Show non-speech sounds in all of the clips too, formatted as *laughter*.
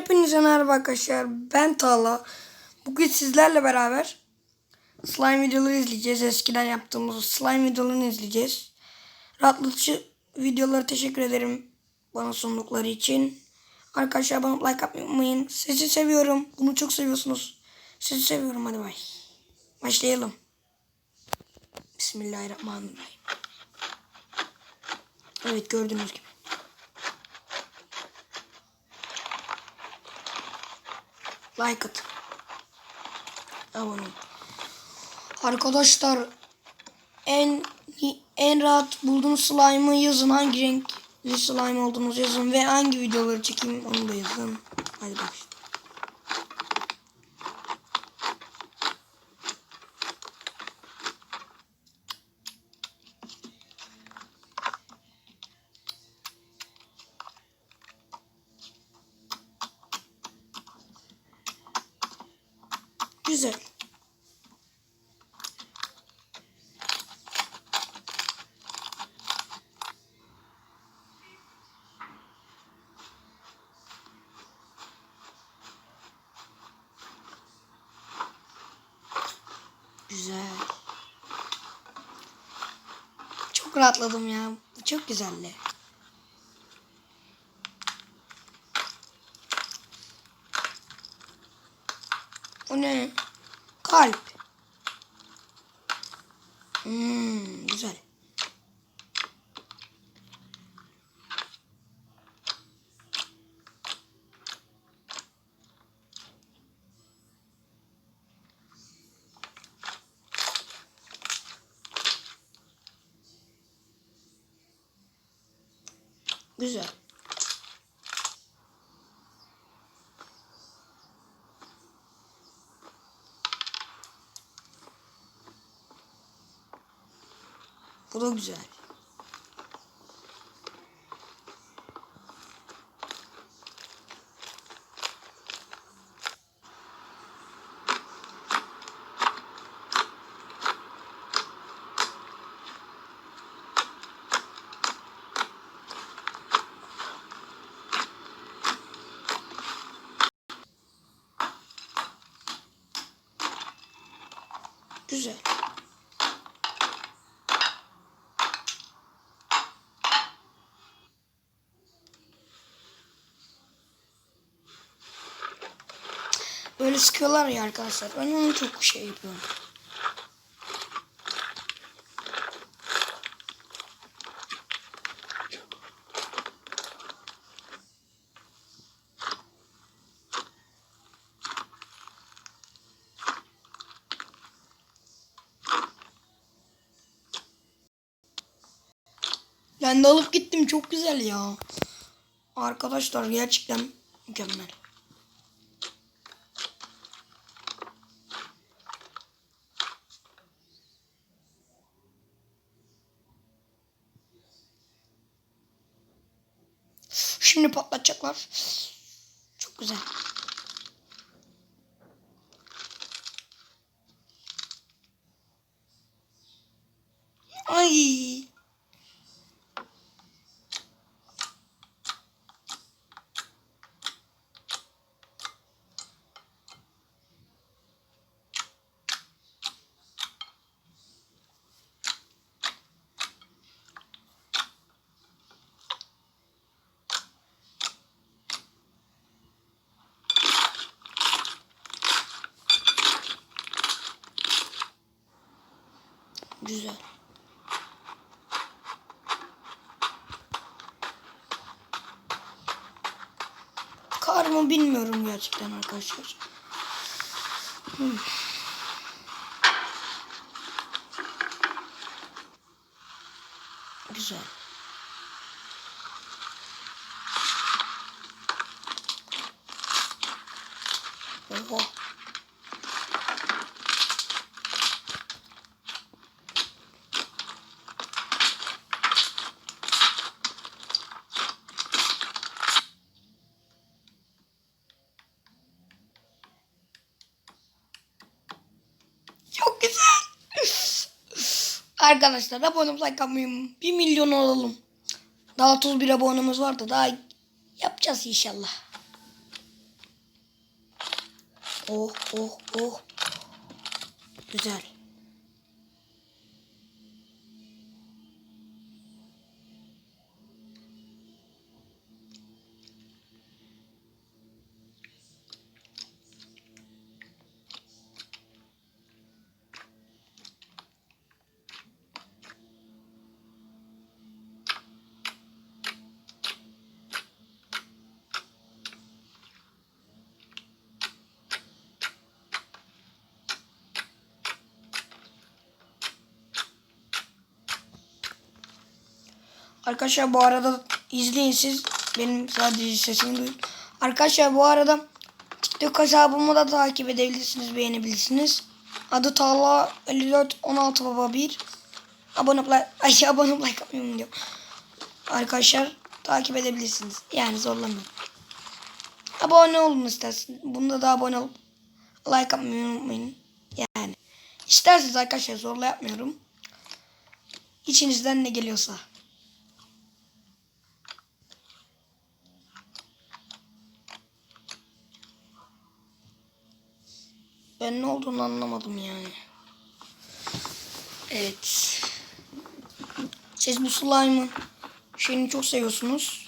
Hepinize merhaba arkadaşlar. Ben Tağla. Bugün sizlerle beraber slime videoları izleyeceğiz. Eskiden yaptığımız slime videolarını izleyeceğiz. Rahatlatıcı videoları teşekkür ederim bana sundukları için. Arkadaşlar bana like atmayı unutmayın. Sizi seviyorum. Bunu çok seviyorsunuz. Sizi seviyorum. Hadi bay. Başlayalım. Bismillahirrahmanirrahim. Evet gördüğünüz gibi. Like atın. Abone. Arkadaşlar en en rahat bulduğunuz slime'ı yazın. Hangi renkli slime olduğunuz yazın ve hangi videoları çekeyim onu da yazın. Hadi başlayalım. Güzel. Güzel. Çok rahatladım ya. Bu çok güzeldi. O ne? Kalp. Hmm, güzel. Güzel. Bu da güzel. Güzel. Böyle sıkıyorlar ya arkadaşlar. Ben onu çok şey yapıyorum. Ben de alıp gittim. Çok güzel ya. Arkadaşlar gerçekten mükemmel. Şimdi patlatacaklar. Çok güzel. Ay. Güzel. Kar mı bilmiyorum gerçekten arkadaşlar. Hmm. Güzel. Oha. Arkadaşlar abone like atmayı 1 milyon olalım. Daha 31 abonemiz var da daha yapacağız inşallah. Oh oh oh. Güzel. Arkadaşlar bu arada izleyin siz. Benim sadece sesimi duyun. Arkadaşlar bu arada TikTok hesabımı da takip edebilirsiniz, beğenebilirsiniz. Adı Talha 54 16 baba 1. Abone ol, *laughs* ay abone ol, like atmayı diyor. Arkadaşlar takip edebilirsiniz. Yani zorlamayın. Abone olun istersin. Bunda da abone olup like atmayı unutmayın. Yani isterseniz arkadaşlar zorla yapmıyorum. İçinizden ne geliyorsa. Ben ne olduğunu anlamadım yani. Evet. Siz bu slime'ı şeyini çok seviyorsunuz.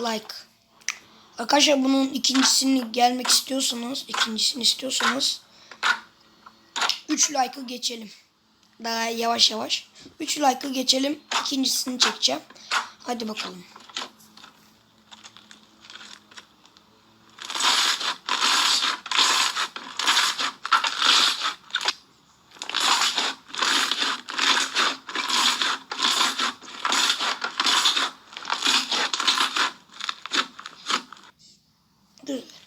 Like. Arkadaşlar bunun ikincisini gelmek istiyorsanız, ikincisini istiyorsanız 3 like'ı geçelim. Daha yavaş yavaş. 3 like'ı geçelim. İkincisini çekeceğim. Hadi bakalım. Dur.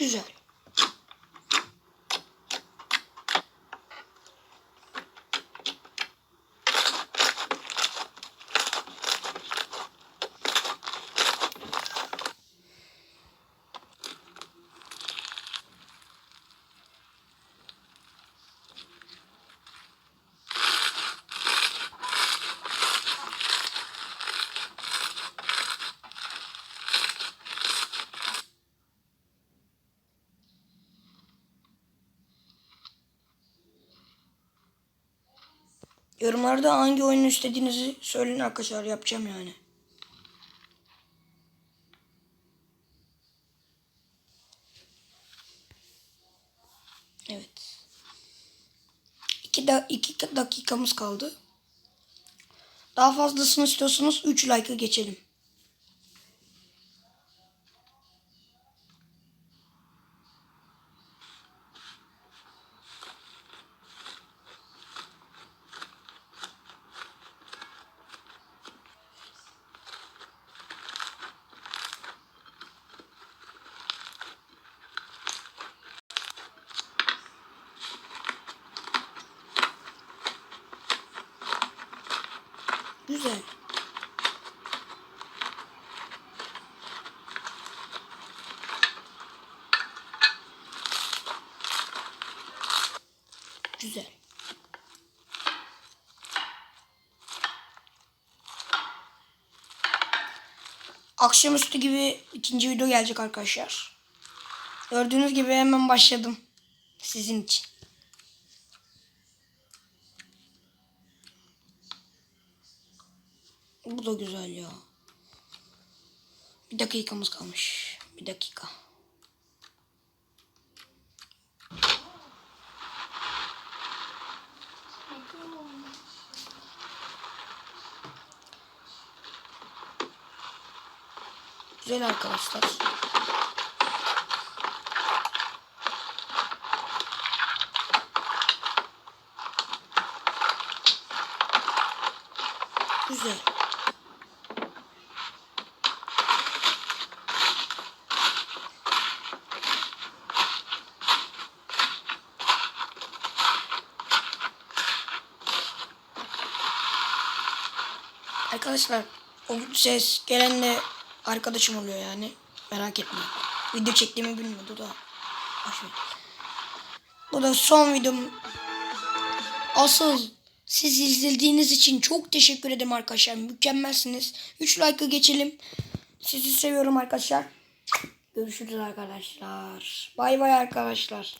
Güzel. Yorumlarda hangi oyunu istediğinizi söyleyin arkadaşlar yapacağım yani. Evet. İki, da, iki dakikamız kaldı. Daha fazlasını istiyorsanız 3 like'ı geçelim. Güzel. Güzel. Akşamüstü gibi ikinci video gelecek arkadaşlar. Gördüğünüz gibi hemen başladım. Sizin için. Bu da güzel ya. Bir dakikamız kalmış. Bir dakika. Güzel arkadaşlar. Güzel. Arkadaşlar o ses gelen de arkadaşım oluyor yani. Merak etmeyin. Video çektiğimi bilmiyordu da. Bu da son videom. Asıl siz izlediğiniz için çok teşekkür ederim arkadaşlar. Mükemmelsiniz. 3 like'ı geçelim. Sizi seviyorum arkadaşlar. Görüşürüz arkadaşlar. Bay bay arkadaşlar.